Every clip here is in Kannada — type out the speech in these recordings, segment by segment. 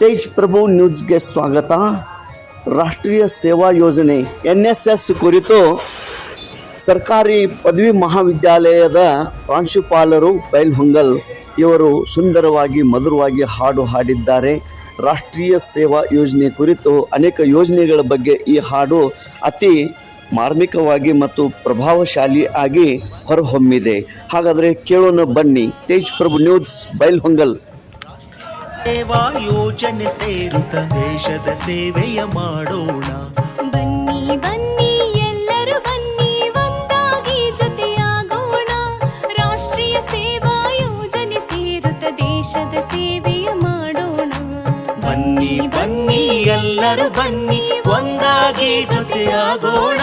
ತೇಜ್ ಪ್ರಭು ನ್ಯೂಸ್ಗೆ ಸ್ವಾಗತ. ರಾಷ್ಟ್ರೀಯ ಸೇವಾ ಯೋಜನೆ ಎನ್ ಎಸ್ ಎಸ್ ಕುರಿತು ಸರ್ಕಾರಿ ಪದವಿ ಮಹಾವಿದ್ಯಾಲಯದ ಪ್ರಾಂಶುಪಾಲರು ಬೈಲ್ಹೊಂಗಲ್ ಇವರು ಸುಂದರವಾಗಿ ಮಧುರವಾಗಿ ಹಾಡು ಹಾಡಿದ್ದಾರೆ. ರಾಷ್ಟ್ರೀಯ ಸೇವಾ ಯೋಜನೆ ಕುರಿತು ಅನೇಕ ಯೋಜನೆಗಳ ಬಗ್ಗೆ ಈ ಹಾಡು ಅತಿ ಮಾರ್ಮಿಕವಾಗಿ ಮತ್ತು ಪ್ರಭಾವಶಾಲಿ ಆಗಿ ಹೊರಹೊಮ್ಮಿದೆ. ಹಾಗಾದರೆ ಕೇಳೋಣ ಬನ್ನಿ. ತೇಜ್ ಪ್ರಭು ನ್ಯೂಸ್ ಬೈಲ್ಹೊಂಗಲ್ ಸೇವಾ ಯೋಜನೆ ಸೇರುತ್ತ ದೇಶದ ಸೇವೆಯ ಮಾಡೋಣ. ಬನ್ನಿ ಬನ್ನಿ ಎಲ್ಲರೂ ಬನ್ನಿ ಒಂದಾಗಿ ಜೊತೆಯಾಗೋಣ. ರಾಷ್ಟ್ರೀಯ ಸೇವಾ ಯೋಜನೆ ಸೇರುತ್ತ ದೇಶದ ಸೇವೆಯ ಮಾಡೋಣ. ಬನ್ನಿ ಬನ್ನಿ ಎಲ್ಲರೂ ಬನ್ನಿ ಒಂದಾಗಿ ಜೊತೆಯಾಗೋಣ.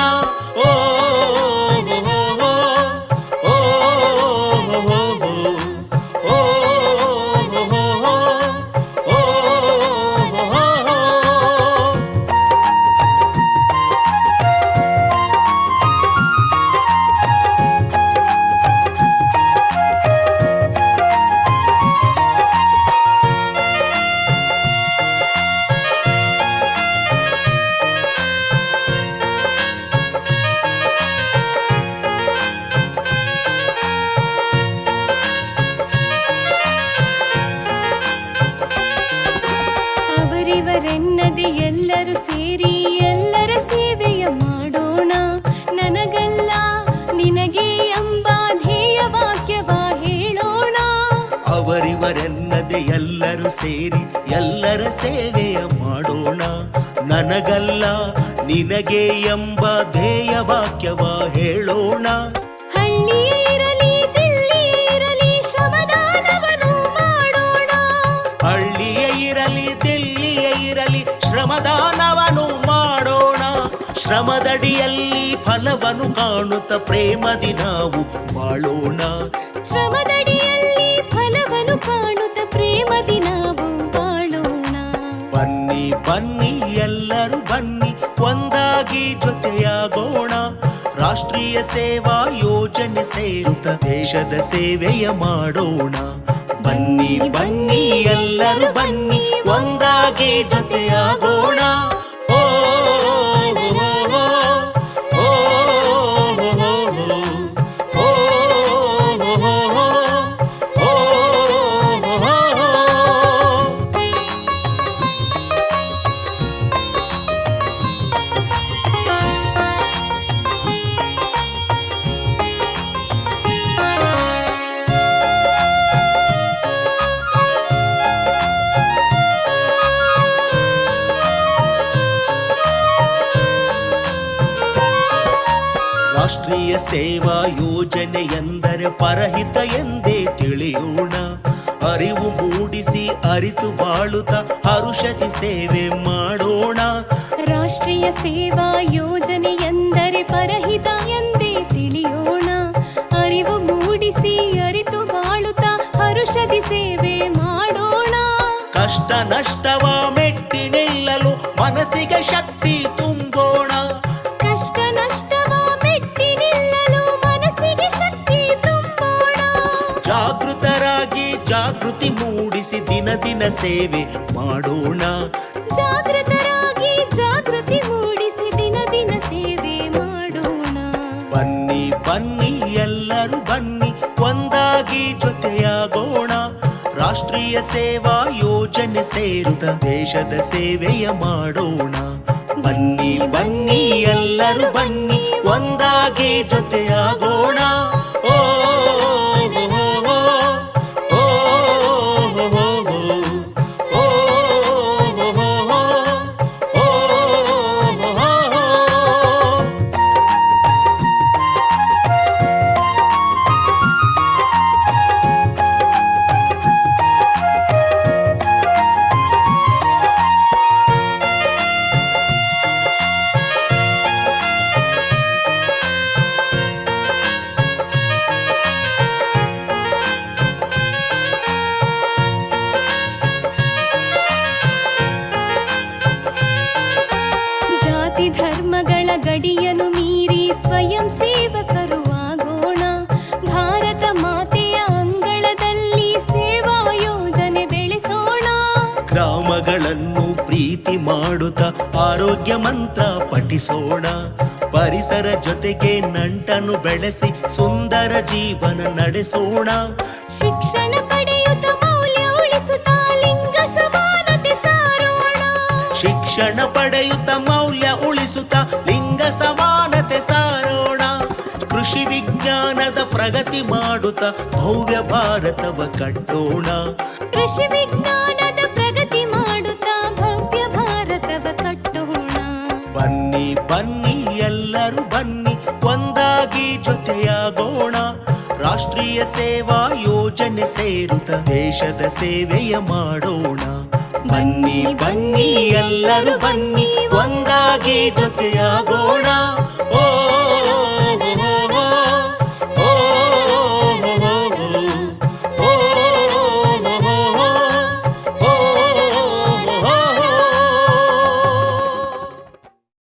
ಸೇರಿ ಎಲ್ಲರ ಸೇವೆಯ ಮಾಡೋಣ. ನನಗಲ್ಲ ನಿನಗೆ ಎಂಬ ಧ್ಯೇಯ ವಾಕ್ಯವ ಹೇಳೋಣ. ಹಳ್ಳಿಯೇ ಇರಲಿ ದಿಲ್ಲಿಯೇ ಇರಲಿ ದಿಲ್ಲಿಯೇ ಮಾಡೋಣ. ಶ್ರಮದಡಿಯಲ್ಲಿ ಫಲವನ್ನು ಕಾಣುತ್ತ ಪ್ರೇಮದಿ ನಾವು ಬಾಳೋಣ. ಶ್ರಮದಡಿಯಲ್ಲಿ ಫಲವನ್ನು ರಾಷ್ಟ್ರೀಯ ಸೇವಾ ಯೋಜನೆ ಸೇರುತ್ತ ದೇಶದ ಸೇವೆಯ ಮಾಡೋಣ. ಬನ್ನಿ ಬನ್ನಿ ಎಲ್ಲರೂ ಬನ್ನಿ ಒಂದಾಗಿ ಜೊತೆಯಾಗೋಣ. ಸೇವಾ ಯೋಜನೆ ಎಂದರೆ ಪರಹಿತ ಎಂದೇ ತಿಳಿಯೋಣ. ಅರಿವು ಮೂಡಿಸಿ ಅರಿತು ಬಾಳುತ್ತ ಹರುಷತಿ ಸೇವೆ ಮಾಡೋಣ. ರಾಷ್ಟ್ರೀಯ ಸೇವಾ ಯೋಜನೆ ಎಂದರೆ ಪರಹಿತ ಎಂದೇ ತಿಳಿಯೋಣ. ಅರಿವು ಮೂಡಿಸಿ ಅರಿತು ಬಾಳುತ್ತ ಹರುಷದಿ ಸೇವೆ ಮಾಡೋಣ. ಕಷ್ಟ ನಷ್ಟವ ಸೇವೆ ಮಾಡೋಣ. ಜಾಗೃತರಾಗಿ ಜಾಗೃತಿ ಮೂಡಿಸಿ ದಿನ ದಿನ ಸೇವೆ ಮಾಡೋಣ. ಬನ್ನಿ ಬನ್ನಿ ಎಲ್ಲರೂ ಬನ್ನಿ ಒಂದಾಗಿ ಜೊತೆಯಾಗೋಣ. ರಾಷ್ಟ್ರೀಯ ಸೇವಾ ಯೋಜನೆ ಸೇರುತ್ತ ದೇಶದ ಸೇವೆಯ ಮಾಡೋಣ. ಬನ್ನಿ ಬನ್ನಿ ಎಲ್ಲರೂ ಬನ್ನಿ ಒಂದಾಗಿ ಜೊತೆಯಾಗೋಣ. ಮಾಡುತ್ತಾ ಆರೋಗ್ಯ ಮಂತ್ರ ಪಠಿಸೋಣ. ಪರಿಸರ ಜೊತೆಗೆ ನಂಟನ್ನು ಬೆಳೆಸಿ ಸುಂದರ ಜೀವನ ನಡೆಸೋಣ. ಶಿಕ್ಷಣ ಪಡೆಯುತ್ತ ಮೌಲ್ಯ ಉಳಿಸುತ್ತ ಲಿಂಗ ಸಮಾನತೆ ಸಾರೋಣ. ಶಿಕ್ಷಣ ಪಡೆಯುತ್ತ ಮೌಲ್ಯ ಉಳಿಸುತ್ತ ಲಿಂಗ ಸಮಾನತೆ ಸಾರೋಣ. ಕೃಷಿ ವಿಜ್ಞಾನದ ಪ್ರಗತಿ ಮಾಡುತ್ತ ಭವ್ಯ ಭಾರತವ ಕಟ್ಟೋಣ. ಕೃಷಿ ವಿಜ್ಞಾನದ ಯೋಜನೆ ಸೇರುತ್ತ ದೇಶದ ಸೇವೆಯ ಮಾಡೋಣ. ಬನ್ನಿ ಬನ್ನಿ ಎಲ್ಲರೂ ಬನ್ನಿ ಒಂದಾಗಿ ಜೊತೆಯಾಗೋಣ.